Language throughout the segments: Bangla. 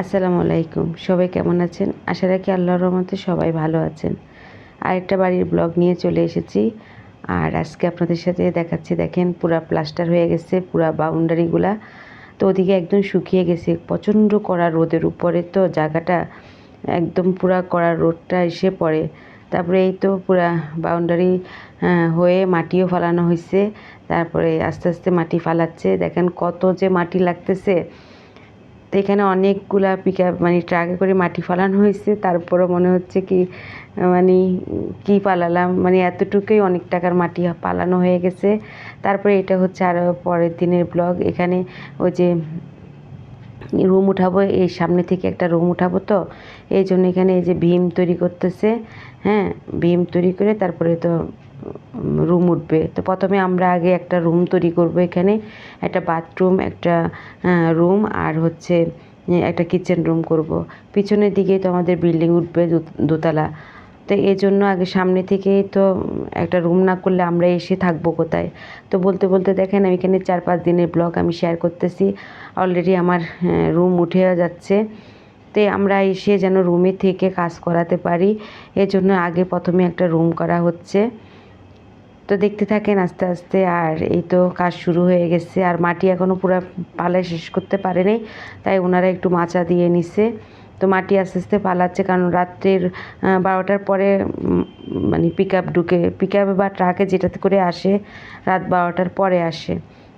আসসালামু আলাইকুম। সবাই কেমন আছেন? আশা রাখি আল্লাহর রহমতে সবাই ভালো আছেন। আরেকটা বাড়ির ব্লগ নিয়ে চলে এসেছি। আর আজকে আপনাদের সাথে দেখাচ্ছি, দেখেন পুরা প্লাস্টার হয়ে গেছে, পুরা বাউন্ডারিগুলা। তো ওদিকে একদম শুকিয়ে গেছে, প্রচণ্ড কড়া রোদের উপরে। তো জায়গাটা একদম পুরা কড়া রোদটা এসে পড়ে। তারপরে এই তো পুরা বাউন্ডারি হয়ে মাটিও ফালানো হয়েছে তারপরে আস্তে আস্তে মাটি ফালাচ্ছে। দেখেন কত যে মাটি লাগতেছে। তো এখানে অনেকগুলা পিক আপ মানে ট্রাকে করে মাটি ফালানো হয়েছে। তারপরও মনে হচ্ছে কি মানে কি পালালাম? মানে এতটুকুই অনেক টাকার মাটি পালানো হয়ে গেছে। তারপরে এটা হচ্ছে আরও পরের দিনের ব্লগ এখানে ওই যে রুম উঠাবো, এই সামনে থেকে একটা রুম উঠাবো তো। এই জন্য এখানে এই যে ভীম তৈরি করতেছে হ্যাঁ ভীম তৈরি করে তারপরে তো রুম উঠবে। তো প্রথমে আমরা আগে একটা রুম তৈরি করব এখানে, একটা বাথরুম, একটা রুম আর হচ্ছে একটা কিচেন রুম করব। পিছনের দিকেই তো আমাদের বিল্ডিং উঠবে দোতলা। তো এই জন্য আগে সামনে থেকেই তো একটা রুম না করলে আমরা এসে থাকব কোথায়? তো বলতে বলতে দেখেন আমি এখানে চার পাঁচ দিনের ব্লগ আমি শেয়ার করতেছি। অলরেডি আমার রুম উঠে যাচ্ছে। তো আমরা এসে যেন রুমে থেকে কাজ করাতে পারি। এজন্য আগে প্রথমে একটা রুম করা হচ্ছে। তো দেখতে থাকেন আস্তে আস্তে, আর এই তো কাজ শুরু হয়ে গেছে। আর মাটি এখনও পুরো পালায় শেষ করতে পারেনি তাই ওনারা একটু মাচা দিয়ে নিছে। তো মাটি আস্তে আস্তে পালাচ্ছে, কারণ রাত্রের বারোটার পরে মানে পিক আপ ঢুকে পিক আপে বা ট্রাকে যেটাতে করে আসে, রাত বারোটার পরে আসে।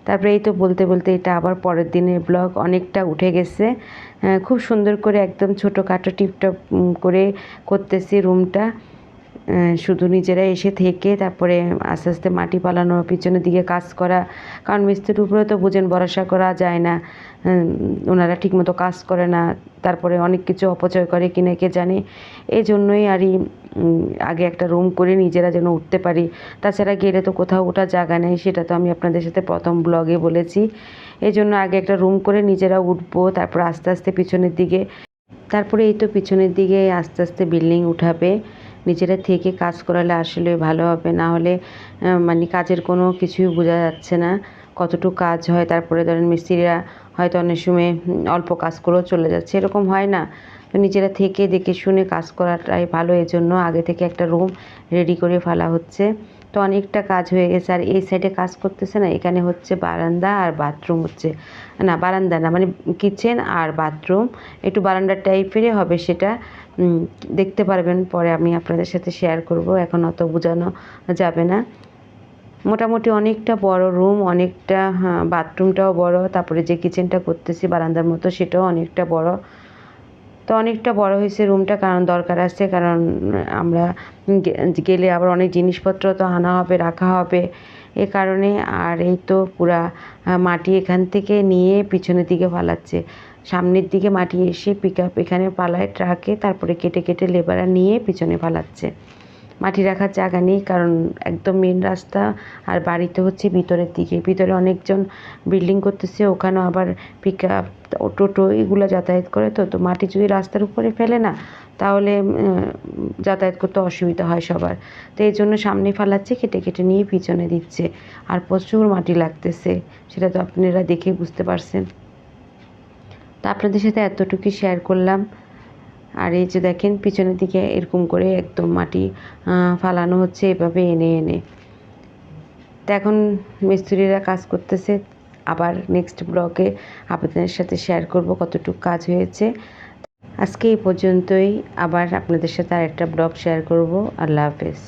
তারপরে এই তো বলতে বলতে এটা আবার পরের দিনের ব্লগ অনেকটা উঠে গেছে। খুব সুন্দর করে একদম ছোটোখাটো টিপটপ করে করতেছি রুমটা শুধু নিজেরা এসে থেকে তারপরে আস্তে আস্তে মাটি পালানো পিছনের দিকে কাজ করা। কারণ মিস্ত্রির উপরে তো বুঝেন ভরসা করা যায় না। ওনারা ঠিকমতো কাজ করে না। তারপরে অনেক কিছু অপচয় করে কিনে কে জানে। এই জন্যই আরই আগে একটা রুম করে নিজেরা যেন উঠতে পারি। তাছাড়া গেলে তো কোথাও ওঠার জায়গা নেই, সেটা তো আমি আপনাদের সাথে প্রথম ব্লগে বলেছি। এই জন্য আগে একটা রুম করে নিজেরা উঠবো, তারপর আস্তে আস্তে পিছনের দিকে। তারপরে এই তো পিছনের দিকে আস্তে আস্তে বিল্ডিং উঠাবে। নিজেরা থেকে কাজ করালে আসলে ভালো হবে। না হলে মানে কাজের কোনো কিছুই বোঝা যাচ্ছে না। কতটুকু কাজ হয়, তারপরে ধরেন মিস্ত্রিরা হয়তো অনেক সময় অল্প কাজ করেও চলে যাচ্ছে। এরকম হয় না। তো নিজেরা থেকে দেখে শুনে কাজ করাটাই ভালো। এজন্য জন্য আগে থেকে একটা রুম রেডি করে ফেলা হচ্ছে। তো অনেকটা কাজ হয়ে গেছে। আর এই সাইডে কাজ করতেছে না, এখানে হচ্ছে বারান্দা আর বাথরুম হচ্ছে। না, বারান্দা না মানে কিচেন আর বাথরুম একটু বারান্দা টাইপেরই হবে সেটা দেখতে পারবেন, পরে আমি আপনাদের সাথে শেয়ার করব। এখন অত বোঝানো যাবে না। মোটামুটি অনেকটা বড় রুম অনেকটা বাথরুমটাও বড়। তারপরে যে কিচেনটা করতেছি বারান্দার মতো, সেটাও অনেকটা বড়। তো অনেকটা বড় হয়েছে রুমটা কারণ দরকার আছে, কারণ আমরা গেলে আবার অনেক জিনিসপত্র তো আনা হবে, রাখা হবে। এ কারণে আর এই তো পুরা মাটি এখান থেকে নিয়ে পিছনের দিকে ফালাচ্ছে। সামনের দিকে মাটি এসে পিক আপ এখানে পালায়, ট্রাকে, তারপরে কেটে কেটে লেবারা নিয়ে পিছনে ফালাচ্ছে। মাটি রাখার জায়গা নেই, কারণ একদম মেন রাস্তা। আর বাড়িতে হচ্ছে ভিতরের দিকে। ভিতরে অনেকজন বিল্ডিং করতেছে, ওখানেও আবার পিক আপ টোটো এগুলো যাতায়াত করে তো। তো মাটি যদি রাস্তার উপরে ফেলে না, তাহলে যাতায়াত করতে অসুবিধা হয় সবার। তো এই জন্য সামনে ফালাচ্ছে, কেটে কেটে নিয়ে পিছনে দিচ্ছে। আর প্রচুর মাটি লাগতেছে, সেটা তো আপনারা দেখে বুঝতে পারছেন। তা আপনাদের সাথে এতটুকুই শেয়ার করলাম। আর এই যে দেখেন, পিছনের দিকে এরকম করে একদম মাটি ফালানো হচ্ছে, এভাবে এনে এনে। তো এখন মিস্ত্রিরা কাজ করতেছে। আবার নেক্সট ব্লগে আপনাদের সাথে শেয়ার করব কতটুকু কাজ হয়েছে। আজকে এই পর্যন্তই। আবার আপনাদের সাথে আরেকটা ব্লগ শেয়ার করব। আল্লাহ হাফেজ।